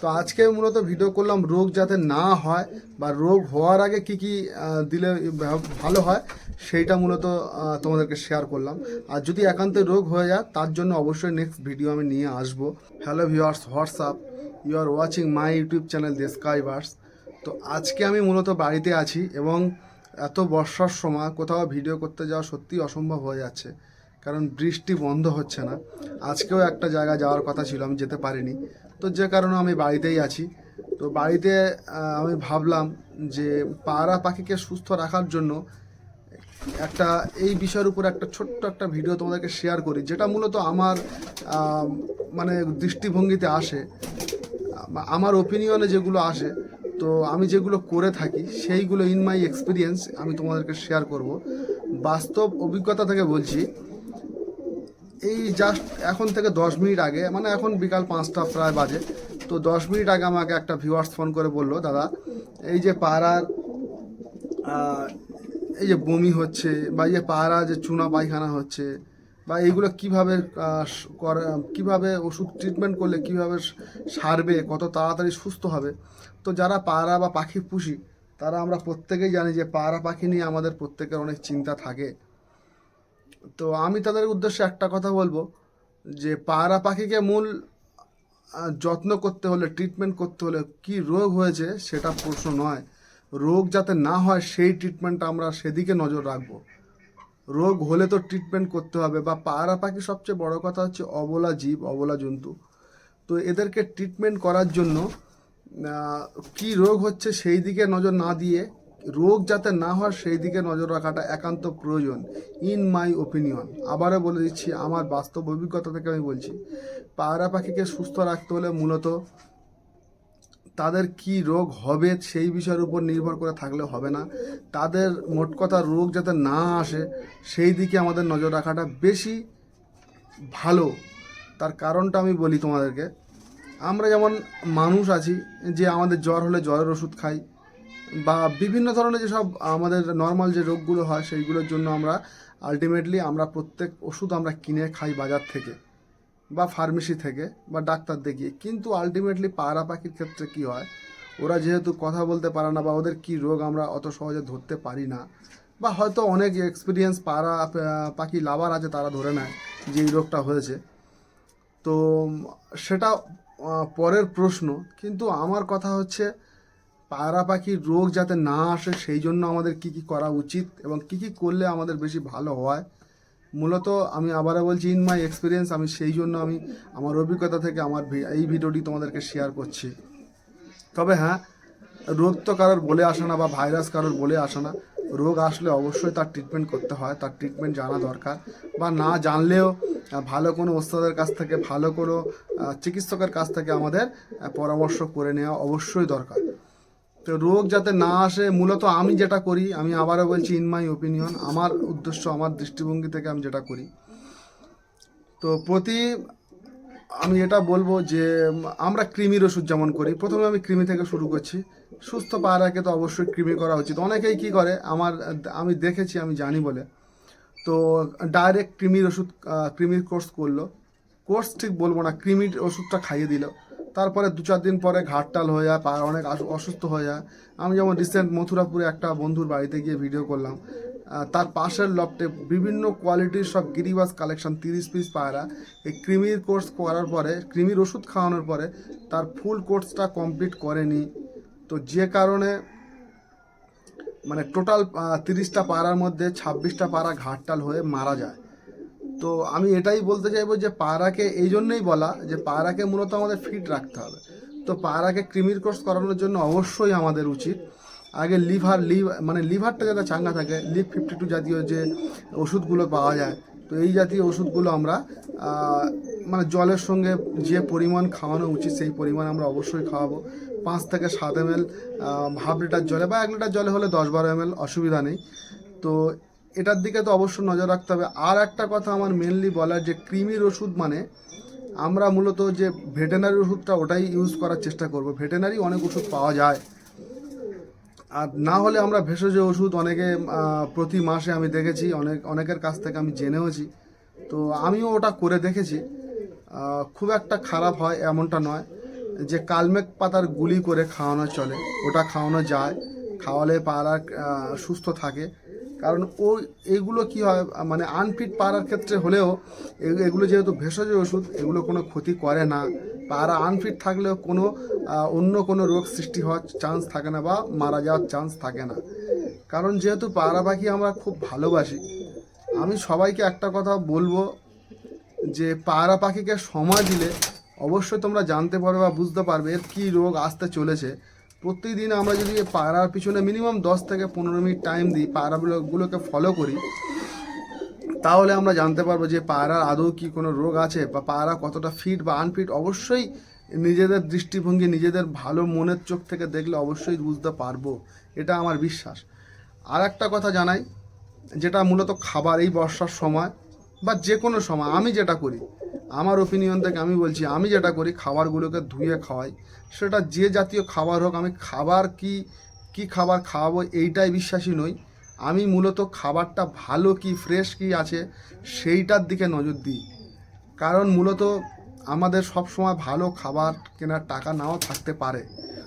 তো আজকে মূলত ভিডিও করলাম রোগ যাতে না হয় বা রোগ হওয়ার আগে কি কি দিলে ভালো হয়, সেইটা মূলত তোমাদেরকে শেয়ার করলাম। আর যদি একান্ত রোগ হয়ে যায়, তার জন্য অবশ্যই নেক্সট ভিডিও আমি নিয়ে আসব। Hello viewers what's up you are watching my YouTube channel the Skyverse তো আজকে আমি মূলত বাড়িতে আছি এবং এত বর্ষার সময় কোথাও ভিডিও করতে যাওয়া সত্যিই অসম্ভব হয়ে যাচ্ছে। কারণ বৃষ্টি বন্ধ হচ্ছে না। আজকেও একটা জায়গা যাওয়ার কথা ছিল, আমি যেতে পারিনি। তো যে কারণে আমি বাড়িতেই আছি। তো বাড়িতে আমি ভাবলাম যে পাড়া পাখিকে সুস্থ রাখার জন্য একটা, এই বিষয়ের উপর একটা ছোট্ট একটা ভিডিও তোমাদেরকে শেয়ার করি, যেটা মূলত আমার মানে দৃষ্টিভঙ্গিতে আসে। আম- আমার ওপিনিয়নে যেগুলো আসে, তো আমি যেগুলো করে থাকি, সেইগুলো ইন মাই এক্সপিরিয়েন্স আমি তোমাদেরকে শেয়ার করব। বাস্তব অভিজ্ঞতা থেকে বলছি এই জাস্ট এখন থেকে দশ মিনিট আগে মানে এখন বিকাল পাঁচটা প্রায় বাজে, তো দশ মিনিট আগে আমাকে একটা ভিউয়ার্স ফোন করে বলল, দাদা, এই যে পাড়ার এই যে বমি হচ্ছে বা এই যে পায়রা যে চুনা পায়খানা হচ্ছে বা এইগুলো কীভাবে কীভাবে ওষুধ ট্রিটমেন্ট করলে কীভাবে সারবে, কত তাড়াতাড়ি সুস্থ হবে? তো যারা পায়রা বা পাখি পুষি, তারা আমরা প্রত্যেকেই জানি যে পায়রা পাখি নিয়ে আমাদের প্রত্যেকের অনেক চিন্তা থাকে। তো আমি তাদের উদ্দেশ্যে একটা কথা বলব, যে পায়রা পাখিকে মূল যত্ন করতে হলে ট্রিটমেন্ট করতে হলে কি রোগ হয়েছে সেটা প্রশ্ন নয়। রোগ যাতে না হয় সেই ট্রিটমেন্টটা আমরা সেদিকে নজর রাখব। রোগ হলে তো ট্রিটমেন্ট করতে হবে বা পায়রা পাখি সবচেয়ে বড় কথা হচ্ছে অবলা জীব, অবলা জন্তু। তো এদেরকে ট্রিটমেন্ট করার জন্য কি রোগ হচ্ছে সেই দিকে নজর না দিয়ে রোগ যাতে না হয়, সেই দিকে নজর রাখাটা একান্ত প্রয়োজন ইন মাই ওপিনিয়ন আবারও বলে দিচ্ছি, আমার বাস্তব অভিজ্ঞতা থেকে আমি বলছি, পায়রা পাখিকে সুস্থ রাখতে হলে মূলত তাদের কি রোগ হবে সেই বিষয়ের উপর নির্ভর করে থাকলে হবে না। তাদের মোট কথা রোগ যাতে না আসে, সেই দিকে আমাদের নজর রাখাটা বেশি ভালো। তার কারণটা আমি বলি তোমাদেরকে। আমরা যেমন মানুষ আছি, যে আমাদের জ্বর হলে জ্বরের ওষুধ খাই বা বিভিন্ন ধরনের যেসব আমাদের নর্মাল যে রোগগুলো হয়, সেইগুলোর জন্য আমরা আলটিমেটলি আমরা প্রত্যেক ওষুধ আমরা কিনে খাই বাজার থেকে বা ফার্মেসি থেকে বা ডাক্তার দেখিয়ে। কিন্তু আলটিমেটলি পায়রা পাখির ক্ষেত্রে কি হয়, ওরা যেহেতু কথা বলতে পারে না বা ওদের কি রোগ আমরা অত সহজে ধরতে পারি না বা হয়তো অনেক এক্সপিরিয়েন্স পাড়া পাখি লাভার আছে তারা ধরে নেয় যে এই রোগটা হয়েছে। তো সেটা পরের প্রশ্ন। কিন্তু আমার কথা হচ্ছে পায়রা পাখির রোগ যাতে না আসে, সেই জন্য আমাদের কি কি করা উচিত এবং কি কি করলে আমাদের বেশি ভালো হয়, মূলত আমি আবারও বলছি ইন মাই এক্সপিরিয়েন্স আমি সেই জন্য আমি আমার অভিজ্ঞতা থেকে আমার এই ভিডিওটি তোমাদেরকে শেয়ার করছি। তবে হ্যাঁ রোগ তো কারোর বলে আসে না বা ভাইরাস কারোর বলে আসে না। রোগ আসলে অবশ্যই তার ট্রিটমেন্ট করতে হয়, তার ট্রিটমেন্ট জানা দরকার বা না জানলেও ভালো কোনো ওস্তাদের কাছ থেকে, ভালো কোনো চিকিৎসকের কাছ থেকে আমাদের পরামর্শ করে নেওয়া অবশ্যই দরকার। তো রোগ যাতে না আসে, মূলত আমি যেটা করি, আমি আবারও বলছি ইন মাই ওপিনিয়ন আমার উদ্দেশ্য, আমার দৃষ্টিভঙ্গি থেকে আমি যেটা করি। তো প্রতি, আমি এটা বলব যে, আমরা কৃমির ওষুধ যেমন করি, প্রথমে আমি কৃমি থেকে শুরু করছি। সুস্থ পায়রাকে তো অবশ্যই কৃমি করা উচিত। অনেকেই কি করে, আমার, আমি দেখেছি, আমি জানি বলে। তো ডাইরেক্ট কৃমির ওষুধ কৃমির কোর্স করল। কোর্স ঠিক বলব না, কৃমির ওষুধটা খাইয়ে দিল। তারপরে দু চার দিন পরে ঘাটটাল হয়ে যায় অনেক অসুস্থ হয়ে যায়। আমি যেমন রিসেন্ট মথুরাপুরে একটা বন্ধুর বাড়িতে গিয়ে ভিডিও করলাম। তার পাশের লপটে বিভিন্ন কোয়ালিটির সব গিরিবাস কালেকশন তিরিশ পিস পায়রা। এই ক্রিমির কোর্স করার পরে ক্রিমির ওষুধ খাওয়ানোর পরে তার ফুল কোর্সটা কমপ্লিট করেনি। তো যে কারণে মানে টোটাল তিরিশটা পাড়ার মধ্যে ছাব্বিশটা পাড়া ঘাটটাল হয়ে মারা যায়। তো আমি এটাই বলতে চাইব যে পায়রাকে এই জন্যই বলা যে পায়রাকে মূলত আমাদের ফিট রাখতে হবে। তো পায়রাকে ক্রিমির কোর্স করানোর জন্য অবশ্যই আমাদের উচিত। আগে লিভার লিভ মানে লিভারটা যাতে চাঙ্গা থাকে লিভ ফিফটি টু জাতীয় যে ওষুধগুলো পাওয়া যায়, তো এই জাতীয় ওষুধগুলো আমরা মানে জলের সঙ্গে যে পরিমাণ খাওয়ানো উচিত সেই পরিমাণ আমরা অবশ্যই খাওয়াবো। পাঁচ থেকে সাত এম এল হাফ লিটার জলে বা এক লিটার জলে হলে দশ বারো এম অসুবিধা নেই। তো এটার দিকে তো অবশ্যই নজর রাখতে হবে। আর একটা কথা আমার মেনলি বলার যে কৃমির ওষুধ মানে আমরা মূলত যে ভেটেনারি ওষুধটা ওটাই ইউজ করার চেষ্টা করব। ভেটেনারি অনেক ওষুধ পাওয়া যায়। আর না হলে আমরা ভেষজ ওষুধ অনেকে প্রতি মাসে আমি দেখেছি অনেক অনেকের কাছ থেকে আমি জেনেওছি। তো আমিও ওটা করে দেখেছি। খুব একটা খারাপ হয় এমনটা নয় যে কালমেঘ পাতার গুলি করে খাওয়ানো চলে। ওটা খাওয়ানো যায় খাওয়ালে আহ, সুস্থ থাকে। কারণ ও এইগুলো কি হয় মানে আনফিট পাড়ার ক্ষেত্রে হলেও এগুলো যেহেতু ভেষজ ওষুধ, এগুলো কোনো ক্ষতি করে না। পায়রা আনফিট থাকলেও কোনো অন্য কোনো রোগ সৃষ্টি হওয়ার চান্স থাকে না বা মারা যাওয়ার চান্স থাকে না। কারণ যেহেতু পায়রা পাখি আমরা খুব ভালোবাসি, আমি সবাইকে একটা কথা বলব যে পায়রা পাখিকে সময় দিলে অবশ্যই তোমরা জানতে পারবে বা বুঝতে পারবে এর কী রোগ আসতে চলেছে। প্রতিদিন আমরা যদি পায়রার পিছনে মিনিমাম দশ থেকে পনেরো মিনিট টাইম দিই পায়রাগুলোকে ফলো করি, তাহলে আমরা জানতে পারব যে পায়রার আদৌ কি কোনো রোগ আছে বা পায়রা কতটা ফিট বা আনফিট অবশ্যই নিজেদের দৃষ্টিভঙ্গি, নিজেদের ভালো মনের চোখ থেকে দেখলে অবশ্যই বুঝতে পারব। এটা আমার বিশ্বাস। আর একটা কথা জানাই, যেটা মূলত খাবার এই বর্ষার সময় বা যে কোনো সময়, আমি যেটা করি আমার ওপিনিয়ন থেকে আমি বলছি, আমি যেটা করি, খাবারগুলোকে ধুয়ে খাওয়াই। সেটা যে জাতীয় খাবার হোক, আমি খাবার কি কি খাবার খাওয়াবো এইটাই বিশ্বাসী নই। আমি মূলত খাবারটা ভালো কি ফ্রেশ কি আছে, সেইটার দিকে নজর দিই। কারণ মূলত আমাদের সব সময় ভালো খাবার কেনার টাকা নাও থাকতে পারে।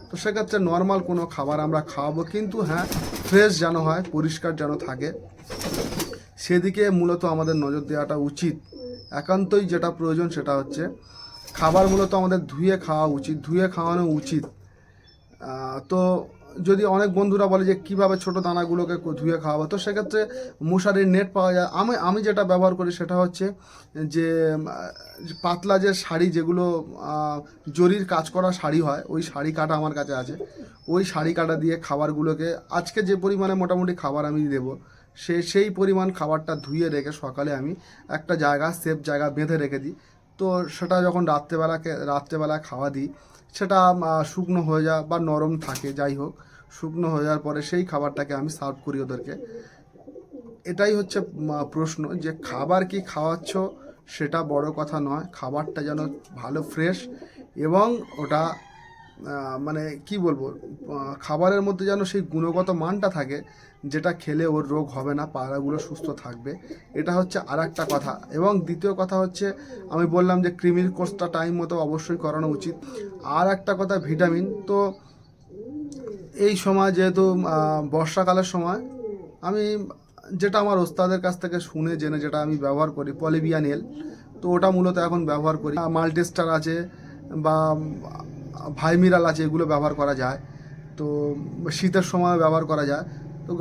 তো সেক্ষেত্রে নর্মাল কোনো খাবার আমরা খাওয়াবো, কিন্তু হ্যাঁ ফ্রেশ যেন হয়, পরিষ্কার যেন থাকে, সেদিকে মূলত আমাদের নজর দেওয়াটা উচিত। একান্তই যেটা প্রয়োজন সেটা হচ্ছে খাবার মূলত আমাদের ধুয়ে খাওয়া উচিত, ধুয়ে খাওয়ানো উচিত। তো যদি অনেক বন্ধুরা বলে যে কীভাবে ছোট দানাগুলোকে ধুয়ে খাওয়াবো, তো সেক্ষেত্রে মশারির নেট পাওয়া যায়। আমি আমি যেটা ব্যবহার করি সেটা হচ্ছে যে পাতলা যে শাড়ি যেগুলো জরির কাজ করা শাড়ি হয়, ওই শাড়ি কাটা আমার কাছে আছে। ওই শাড়ি কাটা দিয়ে খাবারগুলোকে, আজকে যে পরিমাণে মোটামুটি খাবার আমি দেবো সে সেই পরিমাণ খাবারটা ধুয়ে রেখে সকালে আমি একটা জায়গা সেফ জায়গা বেঁধে রেখে দিই। তো সেটা যখন রাত্রেবেলাকে, রাত্রেবেলা খাওয়া দিই, সেটা শুকনো হয়ে যায় বা নরম থাকে, যাই হোক, শুকনো হয়ে যাওয়ার পরে সেই খাবারটাকে আমি সার্ভ করি ওদেরকে। এটাই হচ্ছে প্রশ্ন যে খাবার কি খাওয়াচ্ছ সেটা বড় কথা নয়, খাবারটা যেন ভালো ফ্রেশ এবং ওটা মানে কি বলব খাবারের মধ্যে যেন সেই গুণগত মানটা থাকে যেটা খেলে ওর রোগ হবে না পায়রাগুলো সুস্থ থাকবে। এটা হচ্ছে আর একটা কথা। এবং দ্বিতীয় কথা হচ্ছে, আমি বললাম যে ক্রিমির কোর্সটা টাইম মতো অবশ্যই করানো উচিত। আর একটা কথা, ভিটামিন। তো এই সময় যেহেতু বর্ষাকালের সময়, আমি যেটা আমার ওস্তাদের কাছ থেকে শুনে, জেনে যেটা আমি ব্যবহার করি পলিবিয়ান এল তো ওটা মূলত এখন ব্যবহার করি। মাল্টিস্টার আছে বা, ভাইমিরাল আছে, এগুলো ব্যবহার করা যায়। তো শীতের সময় ব্যবহার করা যায়। তো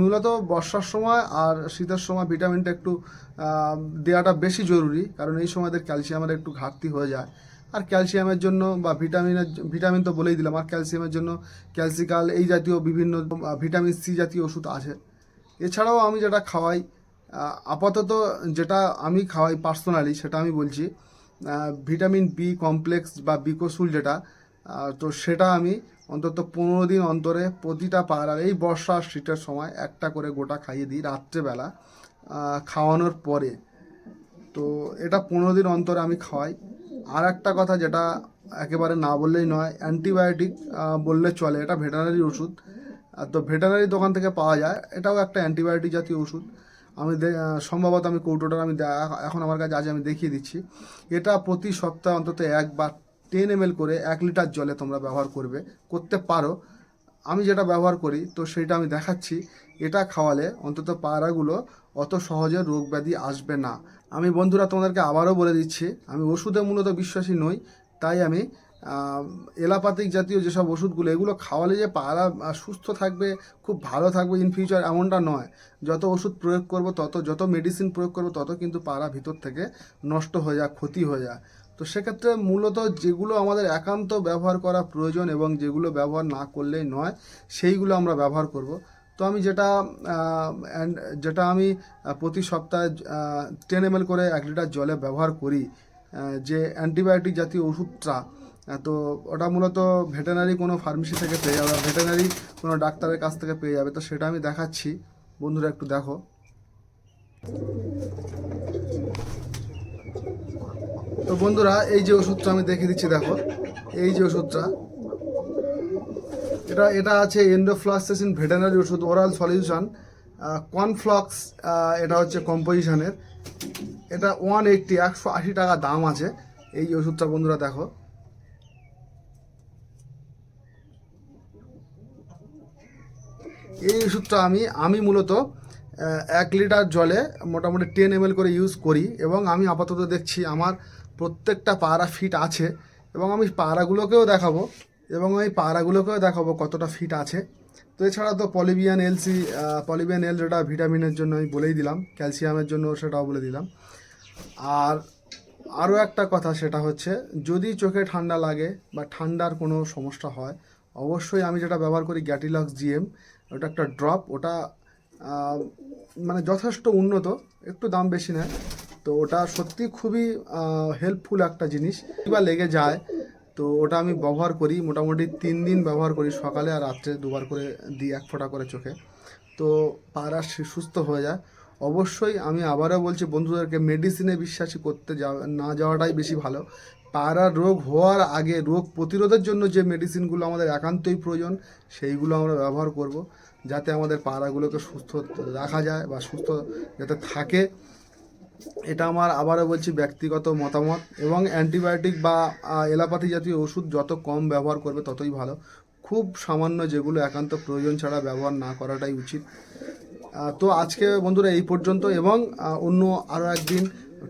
মূলত বর্ষার সময় আর শীতের সময় ভিটামিনটা একটু দেওয়াটা বেশি জরুরি। কারণ এই সময়দের ক্যালসিয়ামের একটু ঘাটতি হয়ে যায়। আর ক্যালসিয়ামের জন্য বা ভিটামিনের ভিটামিন তো বলেই দিলাম, আর ক্যালসিয়ামের জন্য ক্যালসিকাল এই জাতীয় বিভিন্ন ভিটামিন সি জাতীয় ওষুধ আছে। এছাড়াও আমি যেটা খাওয়াই আপাতত যেটা আমি খাওয়াই পার্সোনালি, সেটা আমি বলছি ভিটামিন বি কমপ্লেক্স বা বিকোসুল যেটা তো সেটা আমি অন্তত পনেরো দিন অন্তরে প্রতিটা পাড়ার এই বর্ষা শীতের সময় একটা করে গোটা খাইয়ে দিই রাত্রেবেলা খাওয়ানোর পরে। তো এটা পনেরো দিন অন্তরে আমি খাওয়াই। আর একটা কথা যেটা একেবারে না বললেই নয়, অ্যান্টিবায়োটিক বললে চলে, এটা ভেটেরিনারি ওষুধ। আর তো ভেটেরিনারি দোকান থেকে পাওয়া যায়, এটাও একটা অ্যান্টিবায়োটিক জাতীয় ওষুধ। আমি সম্ভবত আমি কৌটোটা আমি এখন আমার কাছে আজ আমি দেখিয়ে দিচ্ছি। এটা প্রতি সপ্তাহে অন্তত একবার টেন এম করে এক লিটার জলে তোমরা ব্যবহার করবে, করতে পারো। আমি যেটা ব্যবহার করি, তো সেটা আমি দেখাচ্ছি। এটা খাওয়ালে অন্তত পায়রাগুলো অত সহজে রোগ ব্যাধি আসবে না। আমি বন্ধুরা তোমাদেরকে আবারও বলে দিচ্ছি, আমি ওষুধে মূলত বিশ্বাসী নই, তাই আমি এলাপাতিক জাতীয় যেসব ওষুধগুলো, এগুলো খাওয়ালে যে পায়রা সুস্থ থাকবে, খুব ভালো থাকবে ইন ফিউচার এমনটা নয়। যত ওষুধ প্রয়োগ করব, তত, যত মেডিসিন প্রয়োগ করব, তত কিন্তু পায়রা ভিতর থেকে নষ্ট হয়ে যায় ক্ষতি হয়ে যায় তো সেক্ষেত্রে মূলত যেগুলো আমাদের একান্ত ব্যবহার করা প্রয়োজন এবং যেগুলো ব্যবহার না করলেই নয়, সেইগুলো আমরা ব্যবহার করব। তো আমি যেটা and যেটা আমি প্রতি সপ্তাহে টেন এম করে এক লিটার জলে ব্যবহার করি যে অ্যান্টিবায়োটিক জাতীয় ওষুধটা তো ওটা মূলত ভেটেনারি কোনো ফার্মেসি থেকে পেয়ে যাবে ভেটেনারি কোনো ডাক্তারের কাছ থেকে পেয়ে যাবে, তো সেটা আমি দেখাচ্ছি। বন্ধুরা একটু দেখো। তো বন্ধুরা, এই যে ওষুধটা আমি দেখে দিচ্ছি, দেখো। এই যে ওষুধটা, এটা এটা আছে এন্ডোফ্লাস্টেসিন ভেটেনারি ওষুধ ওরাল সলিউশন কনফ্লক্স এটা হচ্ছে কম্পোজিশনের এটা ওয়ান এইটটি একশো আশি টাকা দাম আছে। এই ওষুধটা বন্ধুরা, দেখো। এই ওষুধটা আমি আমি মূলত এক লিটার জলে মোটামুটি টেন এম করে ইউজ করি এবং আমি আপাতত দেখছি আমার প্রত্যেকটা পায়রা ফিট আছে এবং আমি পায়রাগুলোকেও দেখাবো এবং ওই পায়রাগুলোকেও দেখাবো কতটা ফিট আছে। তো এছাড়া তো পলিবিয়ান এলসি পলিবিয়ান এল যেটা ভিটামিনের জন্য আমি বলেই দিলাম ক্যালসিয়ামের জন্য সেটাও বলে দিলাম। আর আরও একটা কথা সেটা হচ্ছে, যদি চোখে ঠান্ডা লাগে বা ঠান্ডার কোনো সমস্যা হয়, অবশ্যই আমি যেটা ব্যবহার করি গ্যাটিলক্স জিএম ওটা একটা ড্রপ ওটা মানে যথেষ্ট উন্নত, একটু দাম বেশি নেয় তো ওটা সত্যি খুবই হেল্পফুল একটা জিনিস। বা লেগে যায়, তো ওটা আমি ব্যবহার করি, মোটামুটি তিন দিন ব্যবহার করি, সকালে আর রাত্রে দুবার করে দিই এক ফোঁটা করে চোখে। তো পায়রা সুস্থ হয়ে যায়। অবশ্যই আমি আবারও বলছি, বন্ধুদেরকে মেডিসিনে বিশ্বাসী করতে যাওয়া না যাওয়াটাই বেশি ভালো। পায়রার রোগ হওয়ার আগে, রোগ প্রতিরোধের জন্য যে মেডিসিনগুলো আমাদের একান্তই প্রয়োজন, সেইগুলো আমরা ব্যবহার করব। যাতে আমাদের পায়রাগুলোকে সুস্থ রাখা যায় বা সুস্থ যাতে থাকে। এটা আমার আবারও বলছি ব্যক্তিগত মতামত এবং অ্যান্টিবায়োটিক বা এলাপাথি জাতীয় ওষুধ যত কম ব্যবহার করবে ততই ভালো। খুব সামান্য যেগুলো একান্ত প্রয়োজন ছাড়া ব্যবহার না করাটাই উচিত। তো আজকে বন্ধুরা এই পর্যন্ত এবং অন্য আরও একদিন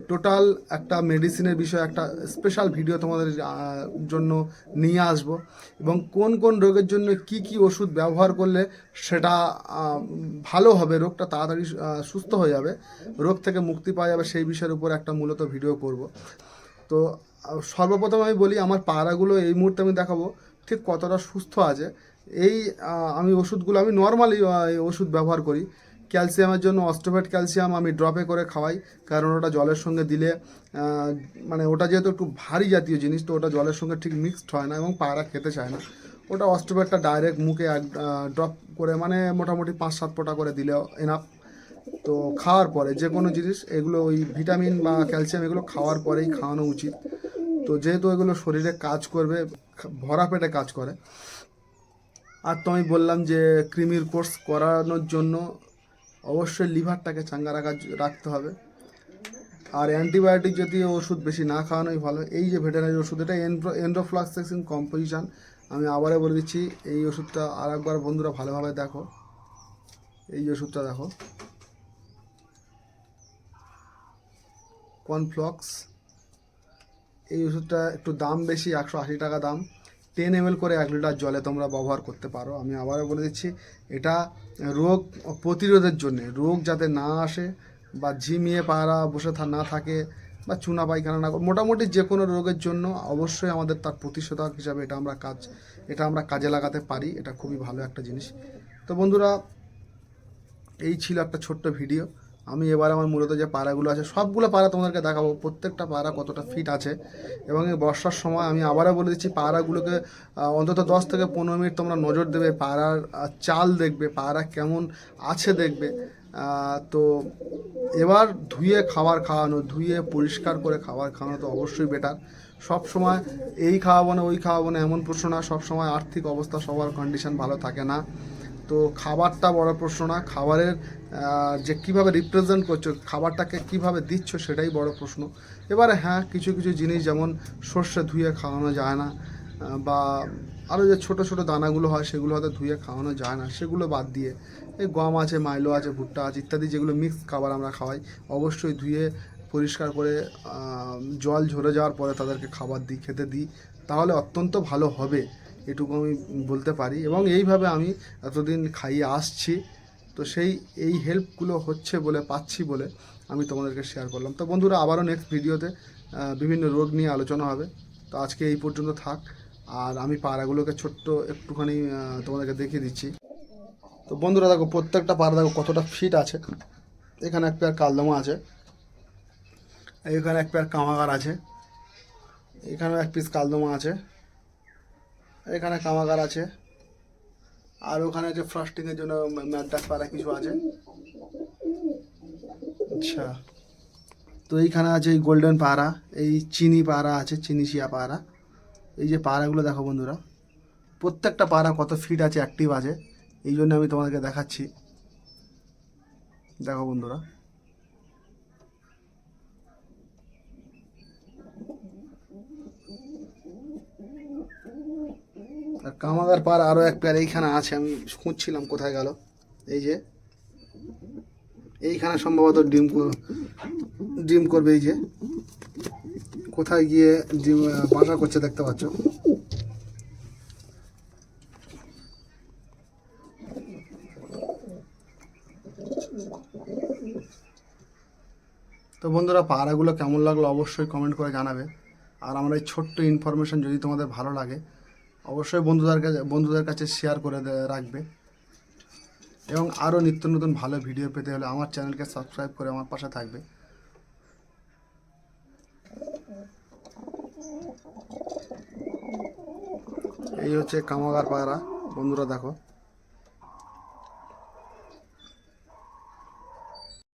টোটাল একটা মেডিসিনের বিষয়ে একটা স্পেশাল ভিডিও তোমাদের জন্য নিয়ে আসব। এবং কোন কোন রোগের জন্য কি কি ওষুধ ব্যবহার করলে সেটা ভালো হবে, রোগটা তাড়াতাড়ি সুস্থ হয়ে যাবে, রোগ থেকে মুক্তি পাওয়া যাবে, সেই বিষয়ের উপর একটা মূলত ভিডিও করব। তো সর্বপ্রথম আমি বলি, আমার পাড়াগুলো এই মুহূর্তে আমি দেখাবো ঠিক কতটা সুস্থ আছে। এই আমি ওষুধগুলো, আমি নর্মালি ওষুধ ব্যবহার করি। ক্যালসিয়ামের জন্য অস্ট্রোভেট ক্যালসিয়াম আমি ড্রপে করে খাওয়াই, কারণ ওটা জলের সঙ্গে দিলে মানে ওটা যেহেতু একটু ভারী জাতীয় জিনিস, তো ওটা জলের সঙ্গে ঠিক মিক্সড হয় না এবং পায়রা খেতে চায় না। ওটা অস্ট্রোভেটটা ডাইরেক্ট মুখে এক ড্রপ করে মানে মোটামুটি পাঁচ সাত ফোঁটা করে দিলেও এনাফ তো খাওয়ার পরে যে কোনো জিনিস, এগুলো ওই ভিটামিন বা ক্যালসিয়াম এগুলো খাওয়ার পরেই খাওয়ানো উচিত। তো যেহেতু এগুলো শরীরে কাজ করবে, ভরা পেটে কাজ করে। আর তো আমি বললাম যে ক্রিমির কোর্স করানোর জন্য অবশ্যই লিভারটাকে চাঙ্গা রাখা রাখতে হবে। আর অ্যান্টিবায়োটিক জাতীয় ওষুধ বেশি না খাওয়ানোই ভালো। এই যে ভেটেনারি ওষুধ, এটা এন্ড্রো এন্ড্রোফ্লাক্সেসিন কম্পোজিশন। আমি আবারও বলে দিচ্ছি, এই ওষুধটা আর একবার বন্ধুরা ভালোভাবে দেখো। এই ওষুধটা দেখো। কর্নফ্লক্স। এই ওষুধটা একটু দাম বেশি, একশো আশি টাকা দাম। টেন এম করে এক লিটার জলে তোমরা ব্যবহার করতে পারো। আমি আবারও বলে দিচ্ছি, এটা রোগ প্রতিরোধের জন্যে, রোগ যাতে না আসে বা ঝিমিয়ে পায়রা বসে থা- না থাকে বা চুনা পায়খানা না মোটামুটি যে কোনো রোগের জন্য অবশ্যই আমাদের তার প্রতিষেধক হিসাবে এটা আমরা কাজ এটা আমরা কাজে লাগাতে পারি। এটা খুবই ভালো একটা জিনিস। তো বন্ধুরা, এই ছিল একটা ছোট্ট ভিডিও। আমি এবার আমার মূলত যে পাড়াগুলো আছে, সবগুলো পাড়া তোমাদেরকে দেখাবো, প্রত্যেকটা পাড়া কতটা ফিট আছে। এবং এই বর্ষার সময় আমি আবারও বলে দিচ্ছি, পাড়াগুলোকে অন্তত দশ থেকে পনেরো মিনিট তোমরা নজর দেবে, পাড়ার চাল দেখবে, পাড়া কেমন আছে দেখবে। তো এবার ধুয়ে খাবার খাওয়ানো, ধুয়ে পরিষ্কার করে খাবার খাওয়ানো তো অবশ্যই বেটার সব সময় এই খাওয়াবো না ওই খাওয়াবো না এমন প্রশ্ন না, সব সময় আর্থিক অবস্থা, সবার কন্ডিশন ভালো থাকে না। তো খাবারটা বড় প্রশ্ন না, খাবারের যে কীভাবে রিপ্রেজেন্ট করছ, খাবারটাকে কীভাবে দিচ্ছ সেটাই বড় প্রশ্ন। এবারে হ্যাঁ কিছু কিছু জিনিস যেমন সর্ষে ধুয়ে খাওয়ানো যায় না বা আরও যে ছোট ছোট দানাগুলো হয় সেগুলো হয়তো ধুয়ে খাওয়ানো যায় না, সেগুলো বাদ দিয়ে, এই গম আছে, মাইলো আছে, ভুট্টা আছে ইত্যাদি যেগুলো মিক্স খাবার আমরা খাওয়াই, অবশ্যই ধুয়ে পরিষ্কার করে জল ঝরে যাওয়ার পরে তাদেরকে খাবার দিই, খেতে দিই, তাহলে অত্যন্ত ভালো হবে। এটুকু আমি বলতে পারি এবং এইভাবে আমি এতদিন খাইয়ে আসছি। তো সেই, এই হেল্পগুলো হচ্ছে বলে পাচ্ছি বলে আমি তোমাদেরকে শেয়ার করলাম। তো বন্ধুরা, আবারও নেক্সট ভিডিওতে বিভিন্ন রোগ নিয়ে আলোচনা হবে। তো আজকে এই পর্যন্ত থাক। আর আমি পাড়াগুলোকে ছোট্ট একটুখানি তোমাদেরকে দেখিয়ে দিচ্ছি। তো বন্ধুরা, দেখো প্রত্যেকটা পাড়া দেখো কতটা ফিট আছে। এখানে এক পেয়ার কালদমা আছে। এখানে এক পেয়ার কামাগার আছে। এখানেও এক পিস কালদমা আছে। এখানে কামাগার আছে। আর ওখানে যে ফ্রস্টিংয়ের জন্য ম্যাডাস পাড়া কিছু আছে। আচ্ছা। তো এইখানে আছে এই গোল্ডেন পাড়া, এই চিনি পাড়া আছে চিনিশিয়া পাড়া। এই যে পাড়াগুলো দেখো বন্ধুরা, প্রত্যেকটা পাড়া কত ফিট আছে অ্যাক্টিভ আছে। এই জন্য আমি তোমাদেরকে দেখাচ্ছি। দেখো বন্ধুরা। আর কামাগার পার আরও এক পেয়ার এইখানে আছে, আমি খুঁজছিলাম কোথায় গেল। এই যে, এইখানে সম্ভবত ডিম ডিম করবে এই যে। কোথায় গিয়ে ডিম বাসা করছে দেখতে পাচ্ছ। তো বন্ধুরা পায়রাগুলো কেমন লাগল অবশ্যই কমেন্ট করে জানাবে। আর আমার এই ছোট্ট ইনফরমেশন যদি তোমাদের ভালো লাগে অবশ্যই বন্ধুদের কাছে বন্ধুদের কাছে শেয়ার করে রাখবে। এবং আরও নিত্য নতুন ভালো ভিডিও পেতে হলে আমার চ্যানেলকে সাবস্ক্রাইব করে আমার পাশে থাকবে। এই হচ্ছে কামাগার পায়রা বন্ধুরা দেখো।